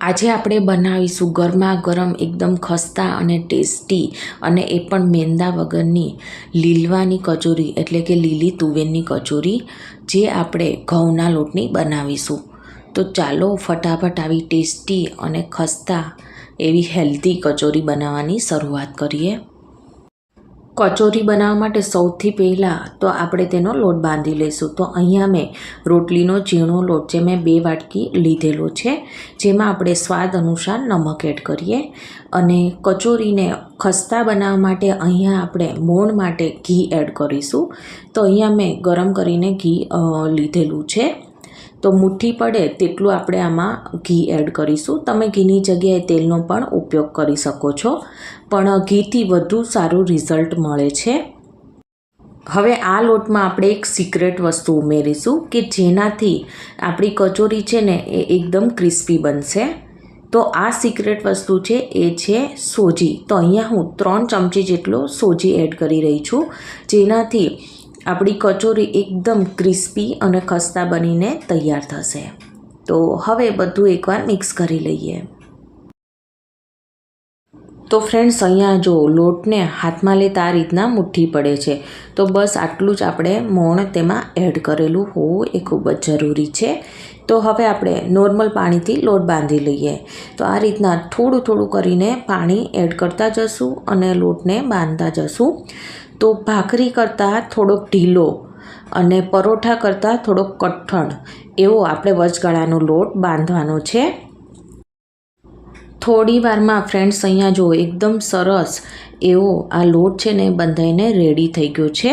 આજે આપણે બનાવીશું ગરમા ગરમ એકદમ ખસ્તા અને ટેસ્ટી અને એ પણ મેંદા વગરની લીલવાની કચોરી, એટલે કે લીલી તુવેરની કચોરી, જે આપણે ઘઉંના લોટની બનાવીશું. તો ચાલો ફટાફટ આવી ટેસ્ટી અને ખસ્તા એવી હેલ્ધી કચોરી બનાવવાની શરૂઆત કરીએ. કચોરી બનાવવા માટે સૌથી પહેલાં તો આપણે તેનો લોટ બાંધી લઈશું. તો અહીંયા મેં રોટલીનો ઝીણો લોટ જે મેં બે વાટકી લીધેલો છે, જેમાં આપણે સ્વાદ અનુસાર નમક એડ કરીએ. અને કચોરીને ખસ્તા બનાવવા માટે અહીંયા આપણે મોણ માટે ઘી એડ કરીશું. તો અહીંયા મેં ગરમ કરીને ઘી લીધેલું છે. તો મુઠ્ઠી પડે તેટલું આપણે આમાં ઘી એડ કરીશું. તમે ઘીની જગ્યાએ તેલનો પણ ઉપયોગ કરી શકો છો. પણ ઘીથી વધુ સારું રિઝલ્ટ મળે છે. હવે આ લોટમાં આપણે એક સિક્રેટ વસ્તુ ઉમેરીશું કે જેનાથી આપણી કચોરી છે ને એ એકદમ ક્રિસ્પી બનશે. તો આ સિક્રેટ વસ્તુ છે એ છે સોજી. તો અહીંયા હું ત્રણ ચમચી જેટલો સોજી એડ કરી રહી છું. જેનાથી આપણી કચોરી એકદમ ક્રિસ્પી અને ખસ્તા બનીને તૈયાર થશે. તો હવે બધું એકવાર મિક્સ કરી લઈએ. તો ફ્રેન્ડ્સ અહીંયા જો લોટને હાથમાં લેતા આ રીતના મુઠ્ઠી પડે છે. તો બસ આટલું જ આપણે મોણ તેમાં એડ કરેલું હોવું એ ખૂબ જ જરૂરી છે. તો હવે આપણે નોર્મલ પાણીથી લોટ બાંધી લઈએ. તો આ રીતના થોડું થોડું કરીને પાણી એડ કરતા જશું અને લોટને બાંધતા જશું. તો ભાખરી કરતાં થોડોક ઢીલો અને પરોઠા કરતાં થોડોક કઠણ. એવો આપણે વચગાળાનો લોટ બાંધવાનો છે. થોડી વારમાં ફ્રેન્ડ્સ અહીંયા જો એકદમ સરસ એવો આ લોટ છે ને બંધાઈને રેડી થઈ ગયો છે.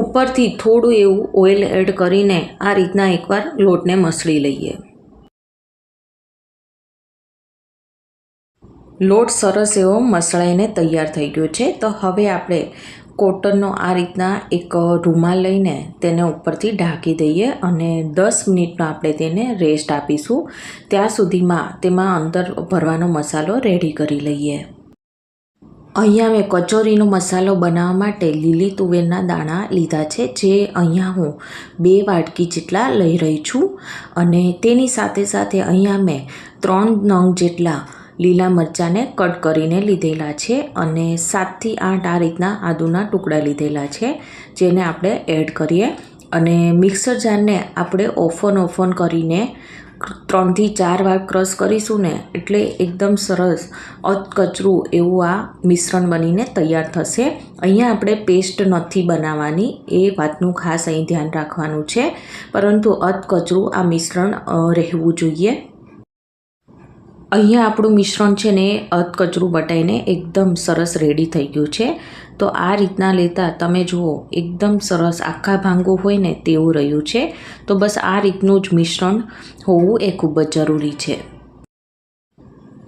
ઉપરથી થોડું એવું ઓઇલ એડ કરીને આ રીતના એકવાર લોટને મસળી લઈએ. લોટ સરસ એવો મસળાઈને તૈયાર થઈ ગયો છે. તો હવે આપણે કોટનનો આ રીતના એક રૂમાલ લઈને તેને ઉપરથી ઢાંકી દઈએ અને દસ મિનિટનો આપણે તેને રેસ્ટ આપીશું. ત્યાં સુધીમાં તેમાં અંદર ભરવાનો મસાલો રેડી કરી લઈએ. અહીંયા મેં કચોરીનો મસાલો બનાવવા માટે લીલી તુવેરના દાણા લીધા છે, જે અહીંયા હું બે વાટકી જેટલા લઈ રહી છું. અને તેની સાથે સાથે અહીંયા મેં ત્રણ નંગ જેટલા લીલા મરચાંને કટ કરીને લીધેલા છે અને સાતથી આઠ આ રીતના આદુના ટુકડા લીધેલા છે, જેને આપણે એડ કરીએ. અને મિક્સર જારને આપણે ઓફન ઓફન કરીને ત્રણથી ચાર વાર ક્રશ કરીશું ને, એટલે એકદમ સરસ અધકચરું એવું આ મિશ્રણ બનીને તૈયાર થશે. અહીંયા આપણે પેસ્ટ નથી બનાવવાની, એ વાતનું ખાસ અહીં ધ્યાન રાખવાનું છે, પરંતુ અધકચરું આ મિશ્રણ રહેવું જોઈએ. અહીંયા આપણું મિશ્રણ છે ને અધકચરું બટાઈને એકદમ સરસ રેડી થઈ ગયું છે. તો આ રીતના લેતા તમે જુઓ, એકદમ સરસ આખા ભાંગો હોય ને તેવું રહ્યું છે. તો બસ આ રીતનું જ મિશ્રણ હોવું એ ખૂબ જ જરૂરી છે.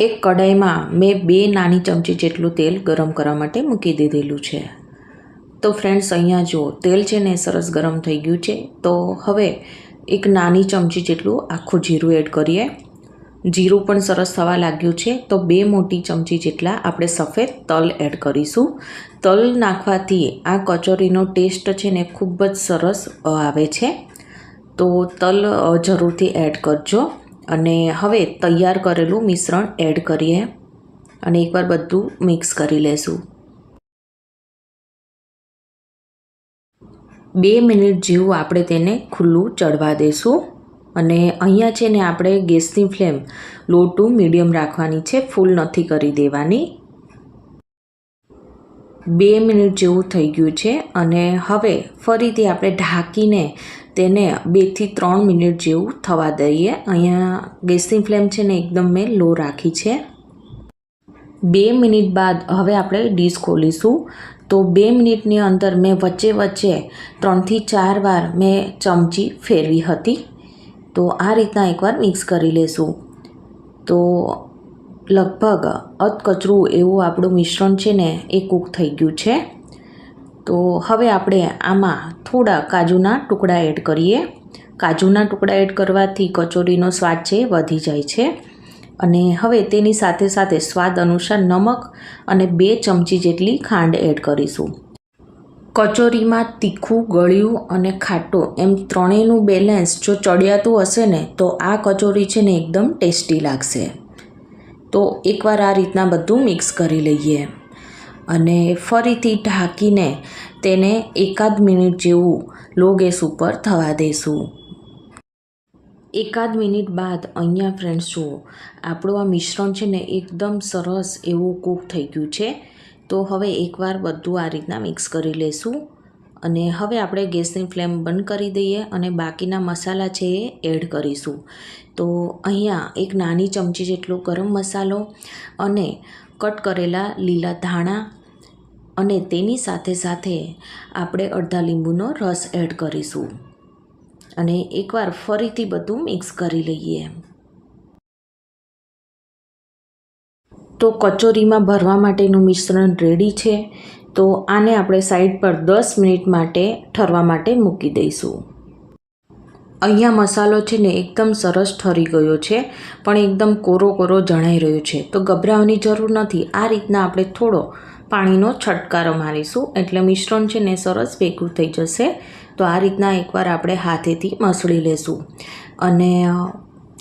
એક કડાઈમાં મેં બે નાની ચમચી જેટલું તેલ ગરમ કરવા માટે મૂકી દીધેલું છે. તો ફ્રેન્ડ્સ અહીંયા જુઓ, તેલ છે ને સરસ ગરમ થઈ ગયું છે. તો હવે એક નાની ચમચી જેટલું આખું જીરું એડ કરીએ. જીરું પણ સરસ થવા લાગ્યું છે. તો બે મોટી ચમચી જેટલા આપણે સફેદ તલ એડ કરીશું. તલ નાખવાથી આ કચોરીનો ટેસ્ટ છે ને ખૂબ જ સરસ આવે છે. તો તલ જરૂરથી એડ કરજો. અને હવે તૈયાર કરેલું મિશ્રણ એડ કરીએ અને એકવાર બધું મિક્સ કરી લેશું. બે મિનિટ જેવું આપણે તેને ખુલ્લું ચડવા દેશું. અને અહીંયા છે ને આપણે ગેસની ફ્લેમ લો ટુ મીડિયમ રાખવાની છે, ફૂલ નથી કરી દેવાની. બે મિનિટ જેવું થઈ ગયું છે અને હવે ફરીથી આપણે ઢાંકીને તેને બેથી ત્રણ મિનિટ જેવું થવા દઈએ. અહીંયા ગેસની ફ્લેમ છે ને એકદમ મેં લો રાખી છે. બે મિનિટ બાદ હવે આપણે ડીશ ખોલીશું. તો બે મિનિટની અંદર મેં વચ્ચે વચ્ચે ત્રણથી ચાર વાર મેં ચમચી ફેરવી હતી. તો આ રીતના એકવાર મિક્સ કરી લેશું. તો લગભગ અધકચરું એવું આપણું મિશ્રણ છે ને, એ કૂક થઈ ગયું છે. તો હવે આપણે આમાં થોડા કાજુના ટુકડા એડ કરીએ. કાજુના ટુકડા એડ કરવાથી કચોરીનો સ્વાદ છે વધી જાય છે. અને હવે તેની સાથે સાથે સ્વાદ અનુસાર નમક અને બે ચમચી જેટલી ખાંડ એડ કરીશું. કચોરીમાં તીખું, ગળ્યું અને ખાટું એમ ત્રણેયનું બેલેન્સ જો ચડિયાતું હશે ને, તો આ કચોરી છે ને એકદમ ટેસ્ટી લાગશે. તો એકવાર આ રીતના બધું મિક્સ કરી લઈએ અને ફરીથી ઢાંકીને તેને એકાદ મિનિટ જેવું લો ગેસ ઉપર થવા દઈશું એકાદ મિનિટ બાદ અહીંયા ફ્રેન્ડ્સ જુઓ, આપણું આ મિશ્રણ છે ને એકદમ સરસ એવું કૂક થઈ ગયું છે. તો હવે એકવાર બધું આ રીતના મિક્સ કરી લઈશું અને હવે આપણે ગેસની ફ્લેમ બંધ કરી દઈએ અને બાકીના મસાલા છે એ એડ કરીશું. તો અહીંયા એક નાની ચમચી જેટલો ગરમ મસાલો અને કટ કરેલા લીલા ધાણા અને તેની સાથે સાથે આપણે અડધા લીંબુનો રસ એડ કરીશું. અને એકવાર ફરીથી બધું મિક્સ કરી લઈએ. તો કચોરીમાં ભરવા માટેનું મિશ્રણ રેડી છે. તો આને આપણે સાઈડ પર દસ મિનિટ માટે ઠરવા માટે મૂકી દઈશું. અહીંયા મસાલો છે ને એકદમ સરસ ઠરી ગયો છે, પણ એકદમ કોરો કોરો જણાઈ રહ્યો છે. તો ગભરાવાની જરૂર નથી. આ રીતના આપણે થોડો પાણીનો છટકારો મારીશું. એટલે મિશ્રણ છે ને સરસ ભેગું થઈ જશે. તો આ રીતના એકવાર આપણે હાથેથી મસળી લેશું. અને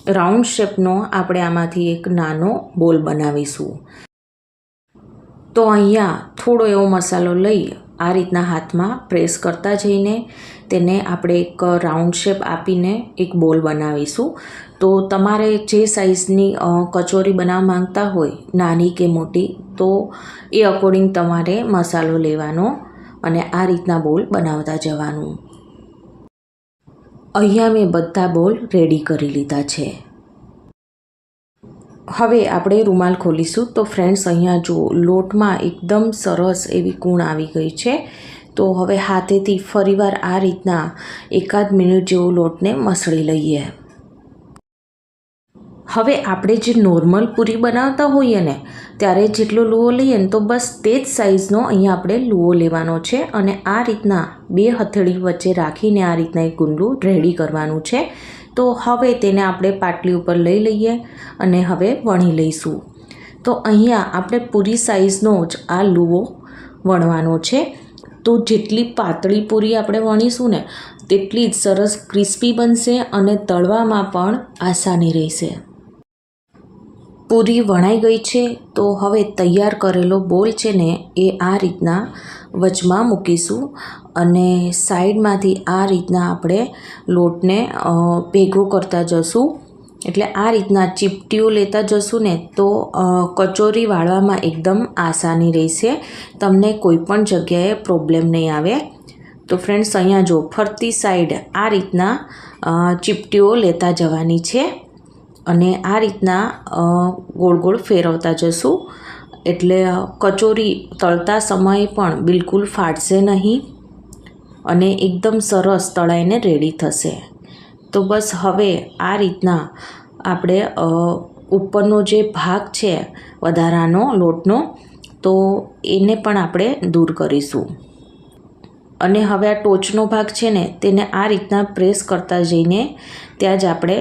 રાઉન્ડ શેપનો આપણે આમાંથી એક નાનો બોલ બનાવીશું. તો અહીંયા થોડો એવો મસાલો લઈ આ રીતના હાથમાં પ્રેસ કરતા જઈને તેને આપણે એક રાઉન્ડ શેપ આપીને એક બોલ બનાવીશું. તો તમારે જે સાઇઝની કચોરી બનાવવા માંગતા હોય, નાની કે મોટી, તો એ અકોર્ડિંગ તમારે મસાલો લેવાનો અને આ રીતના બોલ બનાવતા જવાનું. અહીંયા મેં બધા બોલ રેડી કરી લીધા છે. હવે આપણે રૂમાલ ખોલીશું. તો ફ્રેન્ડ્સ, અહીંયા જો લોટમાં એકદમ સરસ એવી કૂણ આવી ગઈ છે. તો હવે હાથેથી ફરીવાર આ રીતના એકાદ મિનિટ જેવો લોટને મસળી લઈએ. હવે આપણે જે નોર્મલ પૂરી બનાવતા હોઈએ ને, ત્યારે જેટલો લુઓ લઈએ ને તો બસ તે જ સાઇઝનો અહીંયા આપણે લુઓ લેવાનો છે અને આ રીતના બે હથેળી વચ્ચે રાખીને આ રીતના એક ગુંડું રેડી કરવાનું છે. તો હવે તેને આપણે પાટલી ઉપર લઈ લઈએ અને હવે વણી લઈશું. તો અહીંયા આપણે પૂરી સાઈઝનો જ આ લુઓ વણવાનો છે. તો જેટલી પાતળી પૂરી આપણે વણીશું ને, તેટલી જ સરસ ક્રિસ્પી બનશે અને તળવામાં પણ આસાની રહેશે. પૂરી વણાઈ ગઈ છે, તો હવે તૈયાર કરેલો બોલ છે ને એ આ રીતના વચમાં મૂકીશું અને સાઈડમાંથી આ રીતના આપણે લોટને ભેગો કરતા જશું. એટલે આ રીતના ચીપટીઓ લેતા જશું ને તો કચોરી વાળવામાં એકદમ આસાની રહેશે. તમને કોઈ પણ જગ્યાએ પ્રોબ્લેમ નહીં આવે. તો ફ્રેન્ડ્સ, અહીંયા જો ફરતી સાઈડ આ રીતના ચીપટીઓ લેતા જવાની છે. અને આ રીતના ગોળ ગોળ ફેરવતા જશું. એટલે કચોરી તળતા સમયે પણ બિલકુલ ફાટશે નહીં અને એકદમ સરસ તળાઈને રેડી થશે. તો બસ હવે આ રીતના આપણે ઉપરનો જે ભાગ છે, વધારાનો લોટનો, તો એને પણ આપણે દૂર કરીશું. અને હવે આ ટોચનો ભાગ છે ને, તેને આ રીતના પ્રેસ કરતા જઈને ત્યાં જ આપણે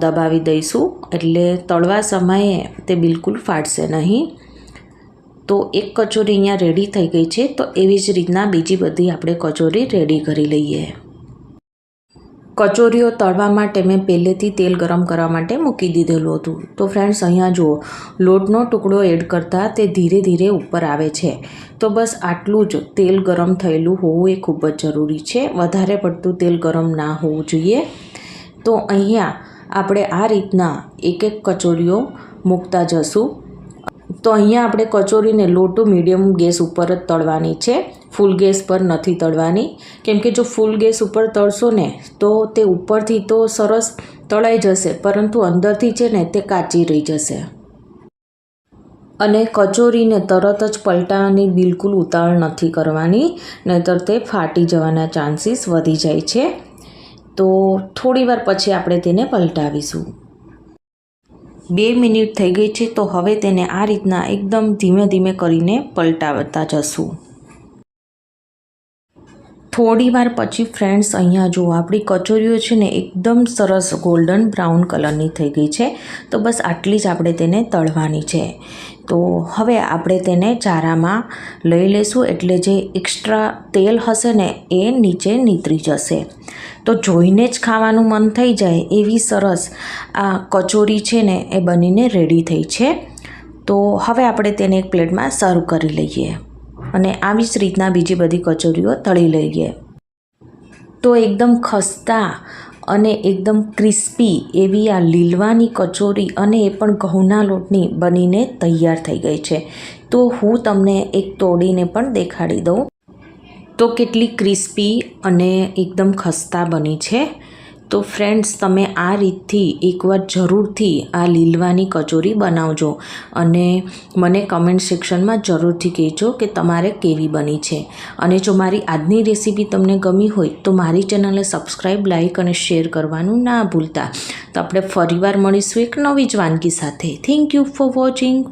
દબાવી દઈશું. એટલે તળવા સમયે તે બિલકુલ ફાટશે નહીં. તો એક કચોરી અહીંયા રેડી થઈ ગઈ છે. તો એવી જ રીતના બીજી બધી આપણે કચોરી રેડી કરી લઈએ. કચોરીઓ તળવા માટે મેં પહેલેથી તેલ ગરમ કરવા માટે મૂકી દીધેલું હતું. તો ફ્રેન્ડ્સ અહીંયા જુઓ, લોટનો ટુકડો એડ કરતાં તે ધીરે ધીરે ઉપર આવે છે. તો બસ આટલું જ તેલ ગરમ થયેલું હોવું એ ખૂબ જ જરૂરી છે. વધારે પડતું તેલ ગરમ ના હોવું જોઈએ. તો અહીંયા આપણે આ રીતના એક એક કચોરીઓ મૂકતા જશું. તો અહીંયા આપણે કચોરીને લો ટુ મીડિયમ ગેસ ઉપર જ તળવાની છે. ફૂલ ગેસ પર નથી તળવાની. કેમ કે જો ફૂલ ગેસ ઉપર તળશો ને, તો તે ઉપરથી તો સરસ તળાઈ જશે, પરંતુ અંદરથી છે ને, તે કાચી રહી જશે. અને કચોરીને તરત જ પલટાવાની બિલકુલ ઉતાવળ નથી કરવાની, નહીતર તે ફાટી જવાના ચાન્સીસ વધી જાય છે. તો થોડીવાર પછી આપણે તેને પલટાવીશું. બે મિનિટ થઈ ગઈ છે, તો હવે તેને આ રીતના એકદમ ધીમે ધીમે કરીને પલટાવતા જશું. થોડી વાર પછી ફ્રેન્ડ્સ અહીંયા જુઓ. આપણી કચોરીઓ છે ને એકદમ સરસ ગોલ્ડન બ્રાઉન કલરની થઈ ગઈ છે. તો બસ આટલી જ આપણે તેને તળવાની છે. તો હવે આપણે તેને ચારામાં લઈ લઈશું એટલે જે એક્સ્ટ્રા તેલ હશે ને એ નીચે નીતરી જશે. તો જોઈને જ ખાવાનું મન થઈ જાય એવી સરસ આ કચોરી છે ને એ બનીને રેડી થઈ છે. તો હવે આપણે તેને એક પ્લેટમાં સર્વ કરી લઈએ. અને આવી જ રીતના બીજી બધી કચોરીઓ તળી લઈએ. તો એકદમ ખસ્તા અને એકદમ ક્રિસ્પી એવી આ લીલવાની કચોરી અને એ પણ ઘઉંના લોટની બનીને તૈયાર થઈ ગઈ છે. તો હું તમને એક તોડીને પણ દેખાડી દઉં. તો કેટલી ક્રિસ્પી અને એકદમ ખસ્તા બની છે. તો ફ્રેન્ડ્સ તમે આ રીતથી એકવાર જરૂરથી આ લીલવાની કચોરી બનાવજો અને મને કમેન્ટ સેક્શનમાં જરૂરથી કહેજો કે તમારે કેવી બની છે. અને જો મારી આજની રેસીપી તમને ગમી હોય, તો મારી ચેનલને સબસ્ક્રાઈબ લાઇક અને શેર કરવાનું ના ભૂલતા. તો આપણે ફરીવાર મળીશું એક નવી જ વાનગી સાથે. Thank you for watching